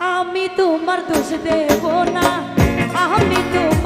আমি তোমার দোষ দেব না আমি তোমার